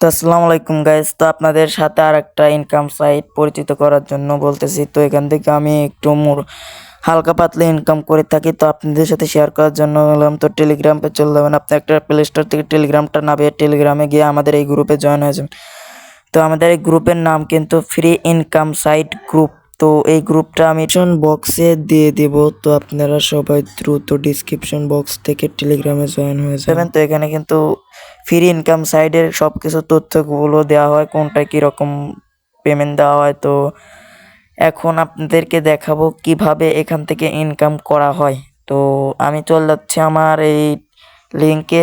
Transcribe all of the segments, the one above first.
তো আসসালামু আলাইকুম গাইস তো আপনাদের সাথে আর একটা ইনকাম সাইট পরিচিত করার জন্য বলতেছি। তো এখান থেকে আমি একটু মোর হালকা পাতলা ইনকাম করে থাকি। তো আপনাদের সাথে শেয়ার করার জন্য বললাম তো টেলিগ্রামে চলে যাবেন। আপনি একটা প্লে স্টোর থেকে টেলিগ্রামটা নামিয়ে টেলিগ্রামে গিয়ে আমাদের এই গ্রুপে জয়েন হয়ে যাবেন। তো আমাদের এই গ্রুপের নাম কিন্তু ফ্রি ইনকাম সাইট গ্রুপ তো এই গ্রুপটা আমি বক্সে দিয়ে দেব। তো আপনারা সবাই দ্রুত ডিসক্রিপশন বক্স থেকে টেলিগ্রামে জয়েন হয়ে যাবেন। তো এখানে কিন্তু ফ্রি ইনকাম সাইডের সব কিছু তথ্যগুলো দেওয়া হয় কোনটায় কীরকম পেমেন্ট দেওয়া হয়। তো এখন আপনাদেরকে দেখাবো কীভাবে এখান থেকে ইনকাম করা হয়। তো আমি চলে যাচ্ছি আমার এই লিঙ্কে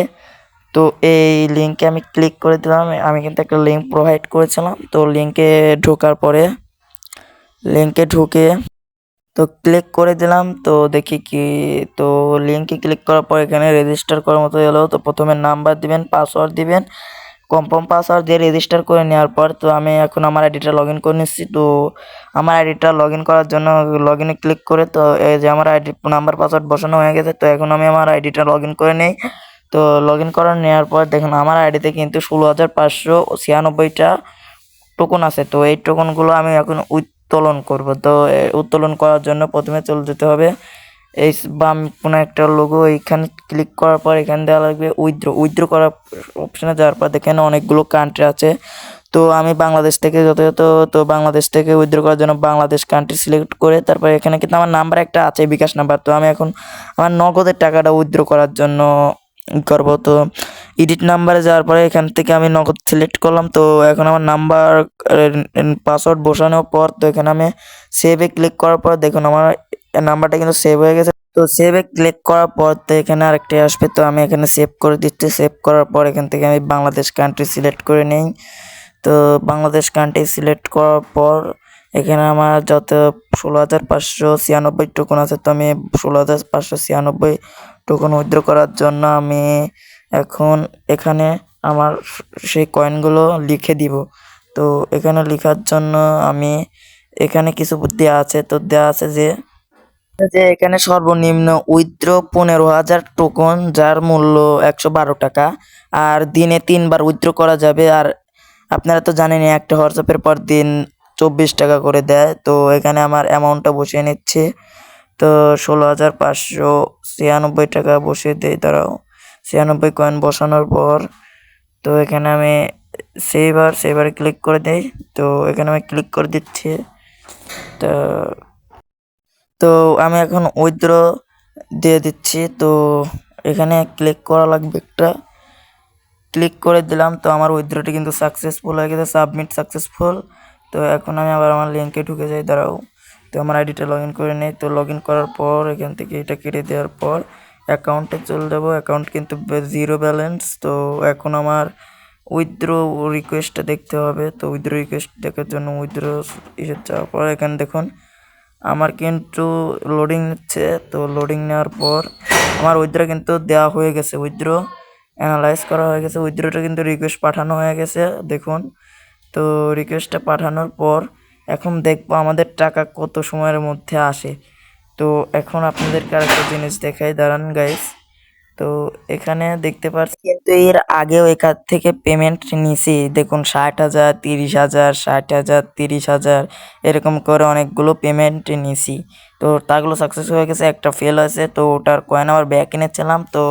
তো এই লিঙ্কে আমি ক্লিক করে দিলাম, আমি কিন্তু একটা লিঙ্ক প্রোভাইড করেছিলাম। তো লিঙ্কে ঢোকার পরে লিঙ্কে ঢুকে তো ক্লিক করে দিলাম, তো দেখি কি, তো লিঙ্কে ক্লিক করার পর এখানে রেজিস্টার করার মতো এলো তো প্রথমে নাম্বার দিবেন পাসওয়ার্ড দিবেন কনফার্ম পাসওয়ার্ড দিয়ে রেজিস্টার করে নেওয়ার পর, তো আমি এখন আমার আইডিটা লগ ইন করে নিচ্ছি। তো আমার আইডিটা লগ ইন করার জন্য লগ ইনে ক্লিক করে, তো এই যে আমার আইডি নাম্বার পাসওয়ার্ড বসানো হয়ে গেছে, তো এখন আমি আমার আইডিটা লগ ইন করে নেই। তো লগ ইন করার নেওয়ার পর দেখুন, আমার আইডিতে কিন্তু ষোলো হাজার পাঁচশো ছিয়ানব্বইটা টোকন আছে। তো এই টোকনগুলো আমি এখন উত্তোলন করব। তো উত্তোলন করার জন্য প্রথমে চলে যেতে হবে এই বাম কোনো একটা লোগো এইখানে ক্লিক করার পর এখানে দেওয়া লাগবে উইথড্র উইথড্র করার অপশানে যাওয়ার পর দেখেন অনেকগুলো কান্ট্রি আছে। তো, আমি বাংলাদেশ থেকে যথাযথ, তো বাংলাদেশ থেকে উইথড্র করার জন্য বাংলাদেশ কান্ট্রি সিলেক্ট করে তারপর এখানে কিন্তু আমার নাম্বার একটা আছে, বিকাশ নাম্বার তো, আমি এখন আমার নগদের টাকাটা উইথড্র করার জন্য করব। তো এডিট নাম্বারে যাওয়ার পরে এখান থেকে আমি নগদ সিলেক্ট করলাম। তো এখন আমার নাম্বার পাসওয়ার্ড বসানোর পর তো এখানে আমি সেভে ক্লিক করার পর দেখুন আমার নাম্বারটা কিন্তু সেভ হয়ে গেছে। তো সেভে ক্লিক করার পর তো এখানে আরেকটি আসবে। তো আমি এখানে সেভ করে দিচ্ছি। সেভ করার পর এখান থেকে আমি বাংলাদেশ কান্ট্রি সিলেক্ট করে নিই। তো বাংলাদেশ কান্ট্রি সিলেক্ট করার পর এখানে আমার যত ষোলো হাজার পাঁচশো ছিয়ানব্বই টোকন আছে, তো আমি ষোলো হাজার পাঁচশো ছিয়ানব্বই টোকন উইথড্র করার জন্য আমি এখন এখানে আমার সেই কয়েনগুলো লিখে দিব। তো এখানে লেখার জন্য আমি এখানে কিছু দেওয়া আছে। তো দেওয়া আছে যে যে এখানে সর্বনিম্ন উইথড্র পনেরো হাজার টোকন যার মূল্য একশো বারো টাকা, আর দিনে তিনবার উইথড্র করা যাবে। আর আপনারা তো জানেনই, একটা হোয়াটসঅ্যাপের পর দিন চব্বিশ টাকা করে দেয়। তো এখানে আমার অ্যামাউন্টটা বসিয়ে নিচ্ছে। তো ষোলো হাজার পাঁচশো ছিয়ানব্বই টাকা বসিয়ে দেয় তারাও ছিয়ানব্বই কয়েন বসানোর পর, তো এখানে আমি সেবার সেবারে ক্লিক করে দেই। তো এখানে আমি ক্লিক করে দিচ্ছি। তো তো আমি এখন উইথড্র দিয়ে দিচ্ছি। তো এখানে ক্লিক করা লাগবে একটা। ক্লিক করে দিলাম, তো আমার উইথড্রটি কিন্তু সাকসেসফুল হয়ে গেছে সাবমিট সাকসেসফুল তো এখন আমি আবার আমার লিঙ্কে ঢুকে যাই, দাঁড়াও। তো আমার আইডিটা লগ ইন করে নিই। তো লগ ইন করার পর এখান থেকে এটা কেটে দেওয়ার পর অ্যাকাউন্টে চলে যাব। অ্যাকাউন্ট কিন্তু জিরো ব্যালেন্স তো এখন আমার উইথড্র রিকোয়েস্টটা দেখতে হবে। তো উইথড্র রিকোয়েস্ট দেখার জন্য উইথড্র ইসে যাওয়ার পর এখানে দেখুন, আমার কিন্তু লোডিং নিচ্ছে। তো লোডিং নেওয়ার পর আমার উইথড্র কিন্তু দেওয়া হয়ে গেছে। উইথড্র অ্যানালাইজ করা হয়ে গেছে। উইথড্রটা কিন্তু রিকোয়েস্ট পাঠানো হয়ে গেছে। দেখুন, তো রিকোয়েস্টটা পাঠানোর পর এখন দেখব আমাদের টাকা কত সময়ের মধ্যে আসে। তো এখন আপনাদেরকে আরেকটা জিনিস দেখাই, দাঁড়ান গাইস তো এখানে দেখতে পাচ্ছি কিন্তু এর আগেও এখান থেকে পেমেন্ট নিছি। দেখুন, ষাট হাজার, তিরিশ হাজার, ষাট হাজার, তিরিশ হাজার, এরকম করে অনেকগুলো পেমেন্ট নিছি। তো তাগুলো সাকসেস হয়ে গেছে, একটা ফেল হয়েছে, তো ওটার কয়েন আবার ব্যাক এনেছিলাম, তো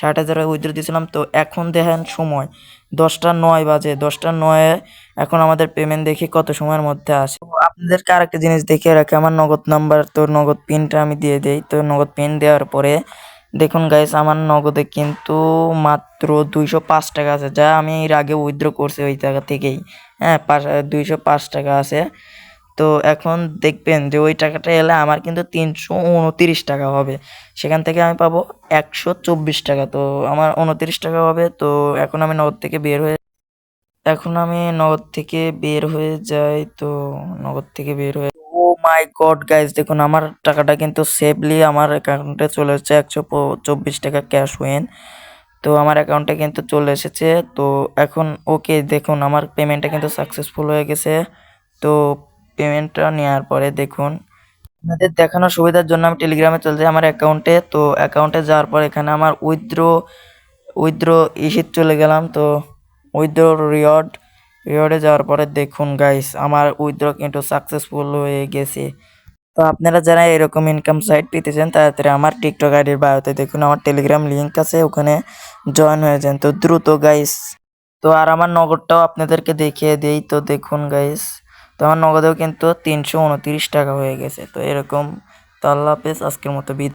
ষাট হাজার উইথড্র দিয়েছিলাম। তো এখন দেখেন সময়, দশটা নয় বাজে, দশটা নয়ে এখন আমাদের পেমেন্ট দেখি কত সময়ের মধ্যে আসে। আপনাদেরকে আরেকটা জিনিস দেখিয়ে রাখি। আমার নগদ নাম্বার তো নগদ পিনটা আমি দিয়ে দেই। তো নগদ পিন দেওয়ার পরে, দেখুন গাইস আমার নগদে কিন্তু মাত্র দুইশো পাঁচ টাকা আছে, যা আমি এর আগে উইথড্র করছি ওই টাকা থেকেই। হ্যাঁ দুইশো পাঁচ টাকা আছে। তো এখন দেখবেন যে ওই টাকাটা এলে আমার কিন্তু তিনশো উনতিরিশ টাকা হবে। সেখান থেকে আমি পাবো একশো চব্বিশ টাকা। তো আমার উনতিরিশ টাকা হবে। তো এখন আমি নগদ থেকে বের হয়ে এখন আমি নগদ থেকে বের হয়ে যাই তো, নগদ থেকে বের হয়ে ও মাই গড গাইস দেখুন, আমার টাকাটা কিন্তু সেফলি আমার অ্যাকাউন্টে চলে এসেছে একশো চব্বিশ টাকা ক্যাশ উইন তো আমার অ্যাকাউন্টে কিন্তু চলে এসেছে। তো এখন ওকে দেখুন, আমার পেমেন্টটা কিন্তু সাকসেসফুল হয়ে গেছে। তো পেমেন্টটা নেওয়ার পরে দেখুন, আপনাদের দেখানোর সুবিধার জন্য আমি টেলিগ্রামে চলে যাই আমার অ্যাকাউন্টে তো অ্যাকাউন্টে যাওয়ার পর এখানে আমার উইথড্র উইথড্র ইসিত চলে গেলাম। তো উইথড্র রিওয়ার্ড, রিওয়ার্ডে যাওয়ার পরে দেখুন গাইস আমার উইথড্র কিন্তু সাকসেসফুল হয়ে গেছে। তো আপনারা যারা এরকম ইনকাম সাইট পেতে চান তাড়াতাড়ি আমার টিকটক আইডির বায়োতে দেখুন, আমার টেলিগ্রাম লিঙ্ক আছে, ওখানে জয়েন হয়ে যান। তো দ্রুত গাইস তো আর আমার নগদটাও আপনাদেরকে দেখিয়ে দেই। তো দেখুন গাইস তো আমার নগদেও কিন্তু তিনশো টাকা হয়ে গেছে। তো এরকম, তো আল্লাহ হাফেজ, আজকের মতো বিদায়।